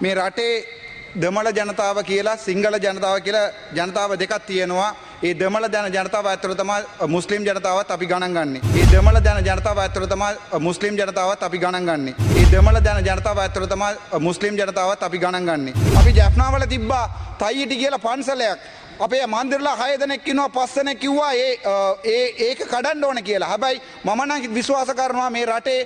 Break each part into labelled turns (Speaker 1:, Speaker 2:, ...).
Speaker 1: මේ රටේ දෙමළ ජනතාව කියලා සිංහල ජනතාව කියලා ජනතාව දෙකක් තියෙනවා ඒ දෙමළ ජන ජනතාව ඇතුළ තමා මුස්ලිම් ජනතාවත් අපි ගණන් ගන්නේ. ඒ දෙමළ ජන ජනතාව ඇතුළ තමා මුස්ලිම් ජනතාවත් අපි ගණන් ගන්නේ. ඒ දෙමළ ජන ජනතාව ඇතුළ තමා මුස්ලිම් ජනතාවත් අපි ගණන් ගන්නේ. අපි ජැෆ්නාවල තිබ්බා තයිටි කියලා පන්සලයක්. අපේ මන්දිරලා හය දෙනෙක් ඉන්නවා පස් දෙනෙක් කිව්වා ඒ අ, ඒ ඒක කඩන්න ඕන කියලා. හැබැයි මම නම් විශ්වාස කරනවා මේ රටේ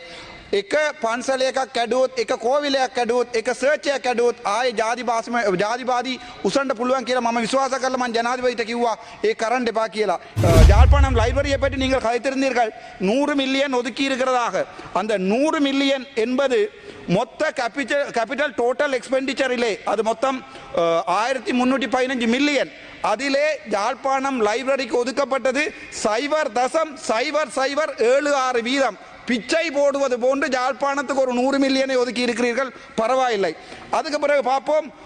Speaker 1: එක පන්සල එකක් කැඩුවොත් එක කෝවිලයක් කැඩුවොත් එක සර්චයක් කැඩුවොත් ආයේ ජාති භාෂම ජාතිවාදී උසන්ට පුළුවන් කියලා මම විශ්වාස කරලා මම ජනාධිපතිට කිව්වා ඒ කරන්න එපா කියලා அஹ், யாழ்ப்பாணம் லைப்ரரியை பற்றி நீங்கள் கதைத்திருந்தீர்கள் நூறு மில்லியன் ஒதுக்கி இருக்கிறதாக அந்த நூறு மில்லியன் என்பது மொத்த கேபிட்டல் கேபிட்டல் டோட்டல் எக்ஸ்பெண்டிச்சரிலே அது மொத்தம் ஆயிரத்தி முன்னூற்றி பதினஞ்சு மில்லியன் அதிலே யாழ்ப்பாணம் லைப்ரரிக்கு ஒதுக்கப்பட்டது சைபர் தசம் சைபர் சைபர் ஏழு ஆறு வீதம் பிச்சை போடுவது போன்று யாழ்ப்பாணத்துக்கு ஒரு நூறு மில்லியனை ஒதுக்கி இருக்கிறீர்கள். பரவாயில்லை. அதுக்கு பிறகு பார்ப்போம்.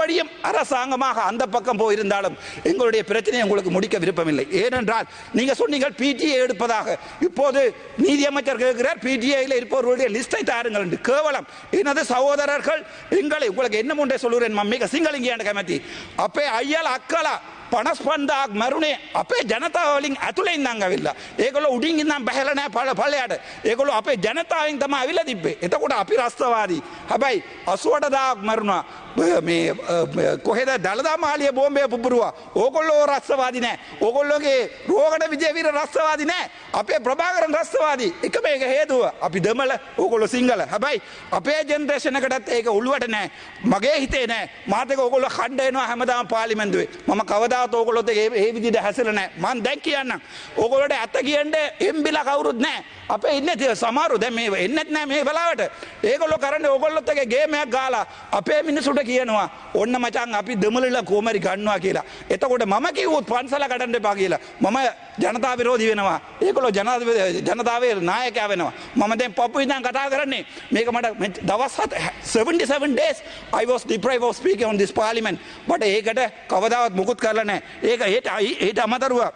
Speaker 1: மறுபடியும் அரசாங்கமாக அந்த பக்கம் போயிருந்தாலும் எங்களுடைய பிரச்சனையை உங்களுக்கு முடிக்க விருப்பமில்லை. ஏனென்றால் நீங்கள் சொன்னீங்கள் பிடிஏ எடுப்பதாக. இப்போது நீதியமைச்சர் கேட்கிறார் பிடிஐயில் இருப்பவர்களுடைய லிஸ்டை தாருங்கள் என்று. கேவலம். எனது சகோதரர்கள் எங்களை உங்களுக்கு என்ன ஒன்றை சொல்லுகிறேன் மம்மிக சிங்களிங்க கமத்தி அப்பே ஐயால் அக்கலா පනස්පන්දාක් මරුණේ අපේ ජනතාවලින් ඇතුළේ ඉඳං ඇවිල්ලා. ඒකොල උඩින් ඉන්නම් බැහල නෑ පල පලයට ඒකොල අපේ ජනතාවෙන් තම ඇවිල තිබ්බේ. එතකොට අපි රස්තවාදී. හැබැයි අසුවටදාක් මරුණා. මේ කොහෙද? දළදා මාලිය බෝම්බය පුපුරුවා. ඕකොල්ලෝ රස්සවාදි නෑ. ඕකොල්ලෝගේ රෝගට විජයවීර රස්සවාදි නෑ. අපේ ප්‍රභාකරන් රස්සවාදී එක මේක හේතුව. අපි දෙමල ඕකොල්ලො සිංහල. හැබැයි අපේ ජෙනරේෂනකටත් ඒක උළුවට නෑ. මගේ හිතේ නෑ. මාතක ඔකොල්ල කණ්ඩයනවා හැමදාම පාලිමෙන්දුවේ මම කවදාත් ඕකොලොත් ඒ ඒ විදිහට හැසිරෙන්නේ නැහැ. මං දැන් කියන්නම්. ඕගොල්ලෝට ඇත්ත කියන්න එම්බිලා කවුරුත් නැහැ. අපේ ඉන්නේ තිය සමහරු දැන් මේ එන්නෙත් නැහැ මේ වෙලාවට. ඒගොල්ලෝ කරන්නේ ඕගොල්ලොත් එක ගේමයක් ගාලා අපේ මිනිසුන්ට කියනවා ඔන්න මචං අපි දෙමළල කොමරි ගන්නවා කියලා. එතකොට මම කිව්වොත් පන්සල කඩන්න එපා කියලා. මම ජනතා විරෝධී වෙනවා. ඒගොල්ලෝ ජනාධිපති ජනතාවේ නායකයා වෙනවා. මම දැන් පපු ඉඳන් කතා කරන්නේ මේක මට මෙ- දවස් හත 77 days I was deprived of speaking on this parliament. but ඒකට කවදාවත් මුකුත් කරලා නෑ ඒක ඒට අයි ඒට අමතරුවක්.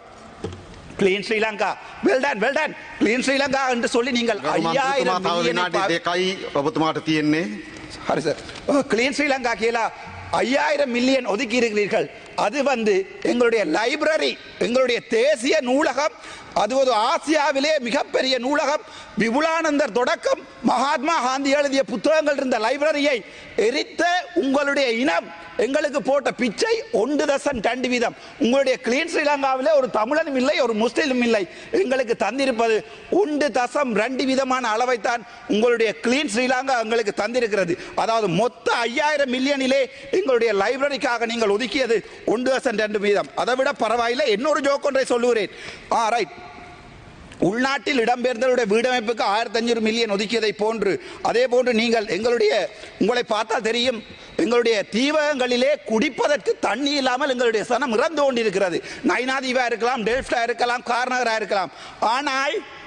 Speaker 1: Clean Sri Lanka well done well done
Speaker 2: clean
Speaker 1: Sri
Speaker 2: ලංකාන්ට
Speaker 1: සොල්ලි
Speaker 2: නිගල්
Speaker 1: අයියාට
Speaker 2: දෙකයි ඔබතුමාට තියෙන්නේ.
Speaker 1: හරිස ක්ලීන් ශ්‍රී ලංකා කියලා අයියායට මිල්ලියන් ඔදි කිරිගලීකල් அது வந்து எங்களுடைய லைப்ரரி எங்களுடைய தேசிய நூலகம் அது ஒரு ஆசியாவிலே மிகப்பெரிய நூலகம். விபுலானந்தர் தொடக்கம் மகாத்மா காந்தி எழுதிய புத்தகங்கள் இருந்த லைப்ரரியை எரித்த உங்களுடைய இனம் எங்களுக்கு போட்ட பிச்சை ஒன்று தசன் ரெண்டு வீதம். உங்களுடைய கிளீன் ஸ்ரீலங்காவில் ஒரு தமிழனும் இல்லை ஒரு முஸ்லீமும் இல்லை. எங்களுக்கு தந்திருப்பது ஒன்று தசம் ரெண்டு விதமான அளவைத்தான் உங்களுடைய கிளீன் ஸ்ரீலங்கா எங்களுக்கு தந்திருக்கிறது. அதாவது மொத்த ஐயாயிரம் மில்லியனிலே எங்களுடைய லைப்ரரிக்காக நீங்கள் ஒதுக்கியது ஒன்று தசம் ரெண்டு வீதம். அதை விட பரவாயில்லை இன்னொரு ஜோக் ஒன்றை சொல்லுகிறேன். ஆ ரைட் உள்நாட்டில் இடம்பெயர்ந்தவருடைய வீடமைப்புக்கு ஆயிரத்தி அஞ்சூறு மில்லியன் ஒதுக்கியதை போன்று அதே போன்று நீங்கள் எங்களுடைய உங்களை பார்த்தால் தெரியும் எங்களுடைய தீவகங்களிலே குடிப்பதற்கு தண்ணி இல்லாமல் எங்களுடைய சனம் இறந்து கொண்டிருக்கிறது. நைனாதீவா இருக்கலாம் டெல்ஃப்டா இருக்கலாம் கார்னகரா இருக்கலாம். ஆனால்